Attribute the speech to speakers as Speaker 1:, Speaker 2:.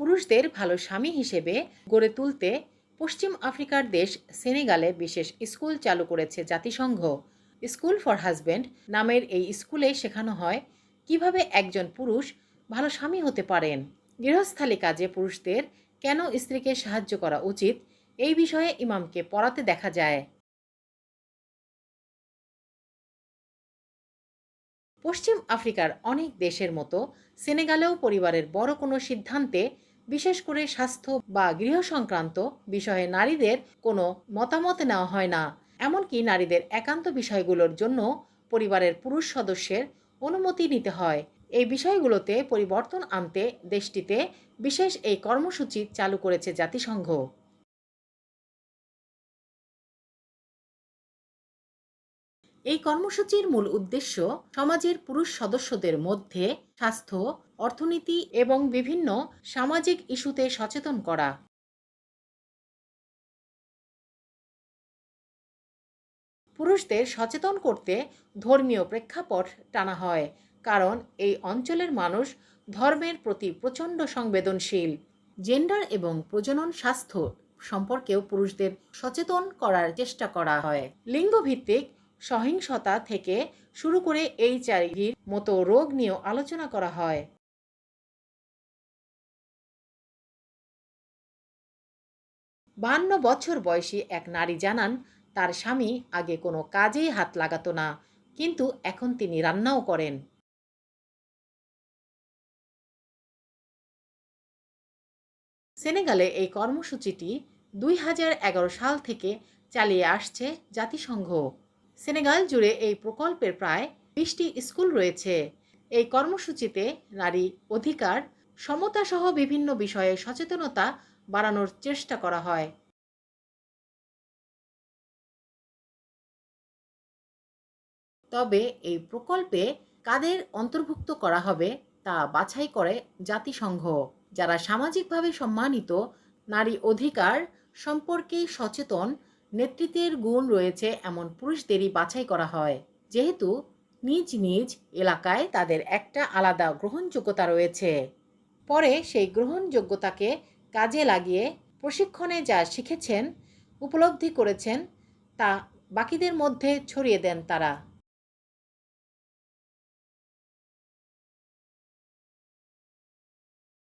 Speaker 1: পুরুষদের ভালো স্বামী হিসেবে গড়ে তুলতে পশ্চিম আফ্রিকার দেশ সেনেগালে বিশেষ স্কুল চালু করেছে জাতিসংঘ। স্কুল ফর হাজব্যান্ড নামের এই স্কুলে শেখানো হয় কীভাবে একজন পুরুষ ভালো স্বামী হতে পারেন। গৃহস্থালী কাজে পুরুষদের কেন স্ত্রীকে সাহায্য করা উচিত এই বিষয়ে ইমামকে পড়াতে দেখা যায়। পশ্চিম আফ্রিকার অনেক দেশের মতো সেনেগালেও পরিবারের বড় কোনো সিদ্ধান্তে বিশেষ করে স্বাস্থ্য বা গৃহ সংক্রান্ত বিষয়ে নারীদের কোনো মতামত নেওয়া হয় না। এমনকি নারীদের একান্ত বিষয়গুলোর জন্য পরিবারের পুরুষ সদস্যের অনুমতি নিতে হয়। এই বিষয়গুলোতে পরিবর্তন আনতে দেশটিতে বিশেষ এই কর্মসূচি চালু করেছে জাতিসংঘ। এই কর্মসূচির মূল উদ্দেশ্য সমাজের পুরুষ সদস্যদের মধ্যে স্বাস্থ্য অর্থনীতি এবং বিভিন্ন সামাজিক ইস্যুতে সচেতন করা। পুরুষদের সচেতন করতে ধর্মীয় প্রেক্ষাপট টানা হয়, কারণ এই অঞ্চলের মানুষ ধর্মের প্রতি প্রচণ্ড সংবেদনশীল। জেন্ডার এবং প্রজনন স্বাস্থ্য সম্পর্কেও পুরুষদের সচেতন করার চেষ্টা করা হয়। লিঙ্গভিত্তিক সহিংসতা থেকে শুরু করে এইচআইভির মতো রোগ নিয়েও আলোচনা করা হয়। বান্ন বছর বয়সী এক নারী জানান, তার স্বামী আগে কোনো কাজেই হাত লাগাতো না, কিন্তু এখন তিনি রান্নাও করেন। সেনেগালে এই কর্মসূচিটি দুই হাজার এগারো সাল থেকে চালিয়ে আসছে জাতিসংঘ। সেনেগাল জুড়ে এই প্রকল্পের প্রায় বিশটি স্কুল রয়েছে। এই কর্মসূচিতে নারী অধিকার, সমতাসহ বিভিন্ন বিষয়ে সচেতনতা বাড়ানোর চেষ্টা করা হয়। তবে এই প্রকল্পে কাদের অন্তর্ভুক্ত করা হবে তা বাছাই করে জাতিসংঘ, যারা সামাজিকভাবে সম্মানিত, নারী অধিকার সম্পর্কে সচেতন, নেতৃত্বের গুণ রয়েছে এমন পুরুষদেরই বাছাই করা হয়। যেহেতু নিজ নিজ এলাকায় তাদের একটা আলাদা গ্রহণযোগ্যতা রয়েছে। পরে সেই গ্রহণযোগ্যতাকে কাজে লাগিয়ে প্রশিক্ষণে যা শিখেছেন উপলব্ধি করেছেন তা বাকিদের মধ্যে ছড়িয়ে দেন তারা।